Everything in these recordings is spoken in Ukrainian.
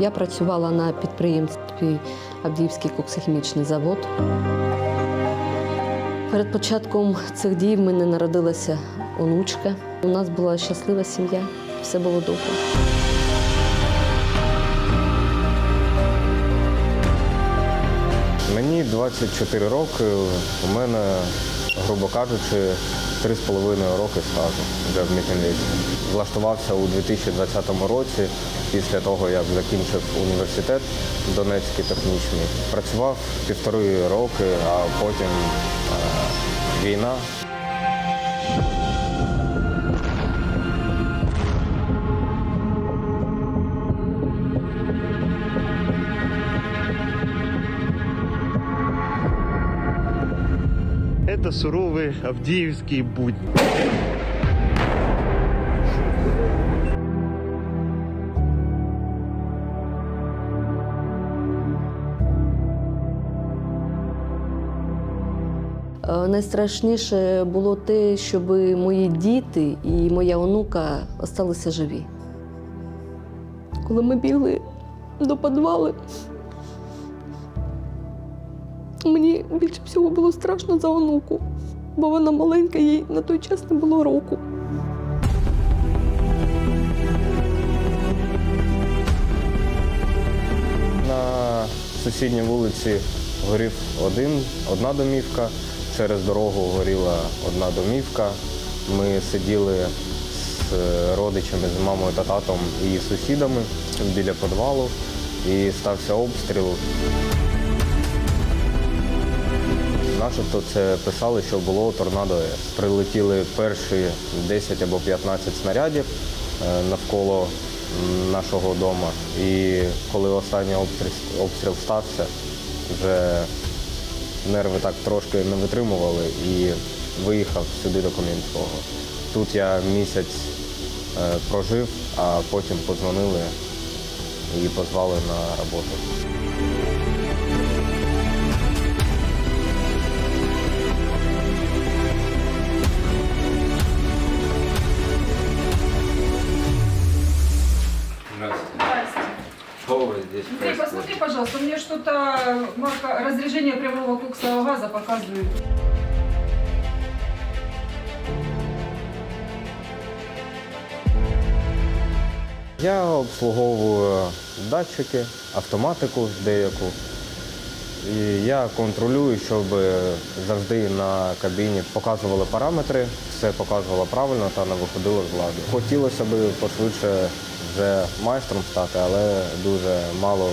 Я працювала на підприємстві Авдіївський коксохімічний завод. Перед початком цих дій в мене народилася онучка. У нас була щаслива сім'я, все було добре. Мені 24 роки. У мене, грубо кажучи, 3,5 роки стажу вже в Мітінвісті. Влаштувався у 2020 році, після того, як закінчив університет Донецький технічний. Працював півтори роки, а потім е, війна. Это суровые авдеевские будни. Е, Найстрашніше було те, щоб мої діти і моя онука залишилися живі. Коли ми бігли до підвалу, мені більше всього було страшно за онуку, бо вона маленька, їй на той час не було року. На сусідній вулиці горів один, одна домівка, через дорогу горіла одна домівка. Ми сиділи з родичами, з мамою та татом і сусідами біля підвалу, і стався обстріл. Начебто це писали, що було торнадо Прилетіли перші 10 або 15 снарядів е, навколо нашого дому. І коли останній обстріл, обстріл стався, вже нерви так трошки не витримували і виїхав сюди до Кам'янського. Тут я місяць е, прожив, а потім подзвонили і позвали на роботу. Пожалуйста, мне что-то марка разряжения прямого коксового газа показывает. Я обслуговую датчики, автоматику деяку. І я контролюю, щоб завжди на кабіні показували параметри, все показувало правильно та не виходило з ладу. Хотілося б пошвидше вже майстром стати, але дуже мало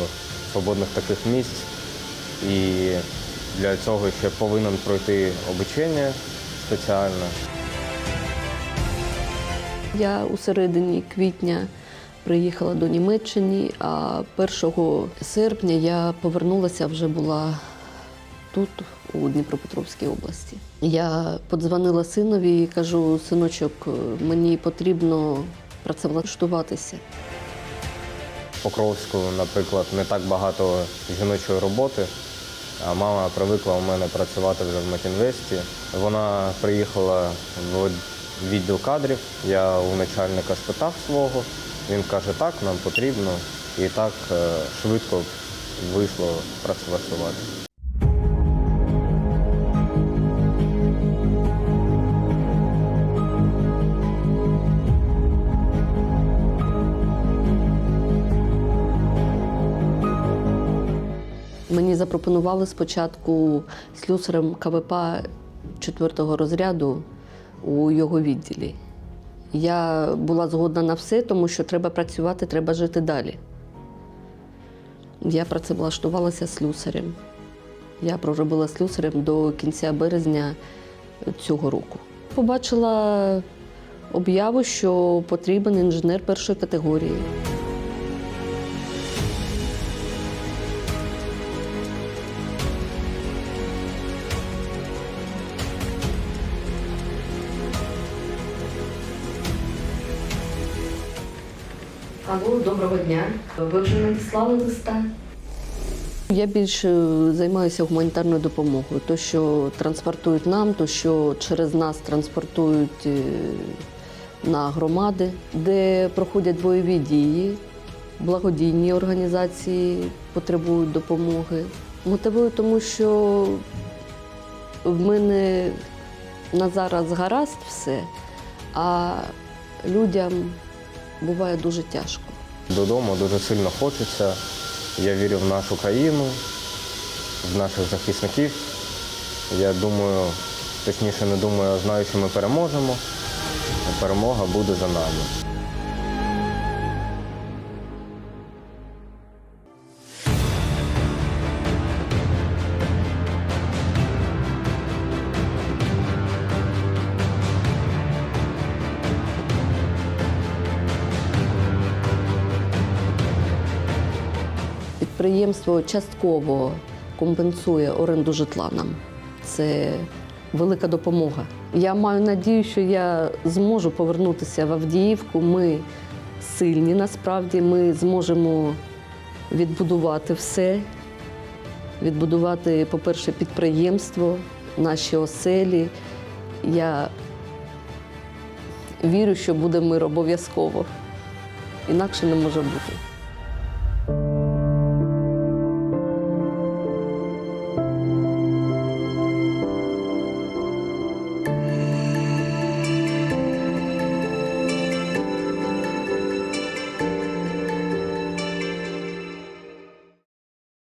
свободних таких місць. І для цього ще повинен пройти обучення спеціальне. Я у середині квітня приїхала до Німеччини, а 1 серпня я повернулася, вже була тут, у Дніпропетровській області. Я подзвонила синові і кажу: синочок, мені потрібно працевлаштуватися. Покровську, наприклад, не так багато жіночої роботи. А мама привикла у мене працювати вже в Макінвесті. Вона приїхала в відділ кадрів. Я у начальника спитав свого. Він каже, так, нам потрібно. І так е, швидко вийшло працевлаштувати. Запропонували спочатку слюсарем КВП четвертого розряду у його відділі. Я була згодна на все, тому що треба працювати, треба жити далі. Я працевлаштувалася слюсарем. Я проробила слюсарем до кінця березня цього року. Побачила об'яву, що потрібен інженер першої категорії. Алло, доброго дня. Ви вже надіслали листа? Я більше займаюся гуманітарною допомогою. То, що транспортують нам, то що через нас транспортують е, на громади, де проходять бойові дії, благодійні організації потребують допомоги. Мотивую, тому що в мене на зараз гаразд все, а людям буває дуже тяжко. Додому дуже сильно хочеться. Я вірю в нашу країну, в наших захисників. Я думаю, точніше не думаю, а знаю, що ми переможемо. Перемога буде за нами. Підприємство частково компенсує оренду житла нам. Це велика допомога. Я маю надію, що я зможу повернутися в Авдіївку. Ми сильні насправді. Ми зможемо відбудувати все, відбудувати, по-перше, підприємство, наші оселі. Я вірю, що буде мир обов'язково. Інакше не може бути.